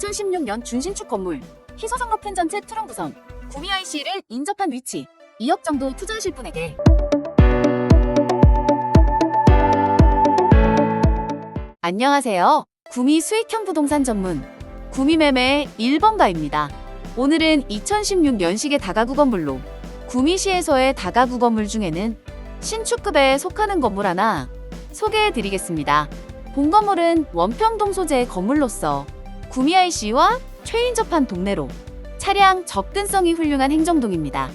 2016년 준신축 건물 희소성 높은 전체 투룸 구성 구미 IC를 인접한 위치 2억 정도 투자하실 분에게 안녕하세요. 구미 수익형 부동산 전문 구미매매 1번가입니다. 오늘은 2016년식의 다가구 건물로 구미시에서의 다가구 건물 중에는 신축급에 속하는 건물 하나 소개해 드리겠습니다. 본 건물은 원평동 소재의 건물로서 구미 IC와 최인접한 동네로 차량 접근성이 훌륭한 행정동입니다.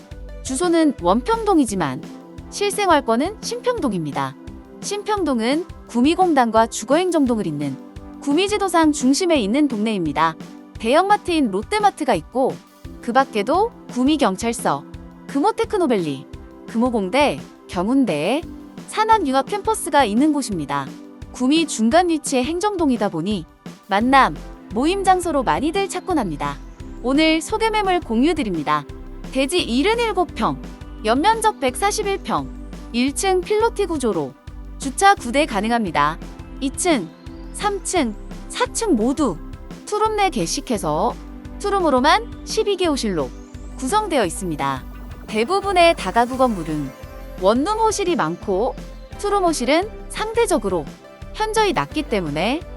주소는 원평동이지만 실생활권은 신평동입니다. 신평동은 구미공단과 주거행정동을 잇는 구미지도상 중심에 있는 동네입니다. 대형마트인 롯데마트가 있고 그 밖에도 구미경찰서, 금호테크노밸리, 금호공대, 경운대, 산학융합 캠퍼스가 있는 곳입니다. 구미 중간 위치의 행정동이다 보니 만남, 모임 장소로 많이들 찾곤 합니다. 오늘 소개 매물 공유드립니다. 대지 77평, 연면적 141평, 1층 필로티 구조로 주차 9대 가능합니다. 2층, 3층, 4층 모두 투룸 내 개식해서 투룸으로만 12개 호실로 구성되어 있습니다. 대부분의 다가구 건물은 원룸 호실이 많고 투룸 호실은 상대적으로 현저히 낮기 때문에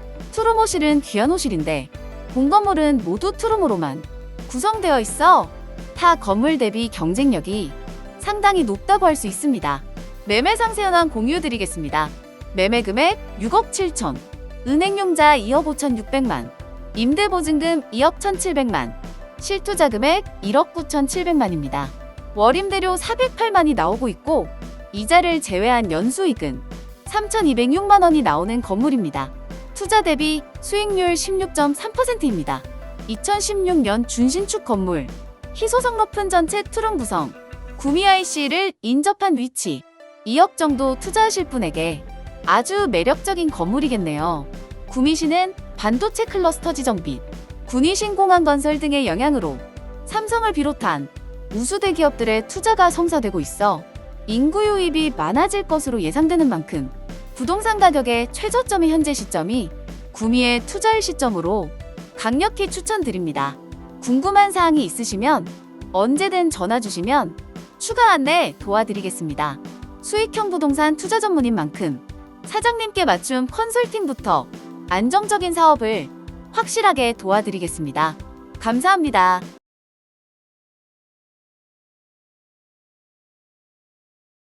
호실은 귀한 호실인데 본 건물은 모두 투룸으로만 구성되어 있어 타 건물 대비 경쟁력이 상당히 높다고 할 수 있습니다. 매매 상세 현황 공유 드리겠습니다. 매매 금액 6억 7천, 은행용자 2억 5천 6백만, 임대보증금 2억 1,700만, 실투자 금액 1억 9천 7백만입니다. 월임대료 408만이 나오고 있고 이자를 제외한 연수익은 3,206만 원이 나오는 건물입니다. 투자 대비 수익률 16.3%입니다. 2016년 준신축 건물 희소성 높은 전체 투룸 구성 구미 IC를 인접한 위치 2억 정도 투자하실 분에게 아주 매력적인 건물이겠네요. 구미시는 반도체 클러스터 지정 및 군위신공항 건설 등의 영향으로 삼성을 비롯한 우수 대기업들의 투자가 성사되고 있어 인구 유입이 많아질 것으로 예상되는 만큼 부동산 가격의 최저점이 현재 시점이 구미의 투자일 시점으로 강력히 추천드립니다. 궁금한 사항이 있으시면 언제든 전화 주시면 추가 안내 도와드리겠습니다. 수익형 부동산 투자 전문인 만큼 사장님께 맞춤 컨설팅부터 안정적인 사업을 확실하게 도와드리겠습니다. 감사합니다.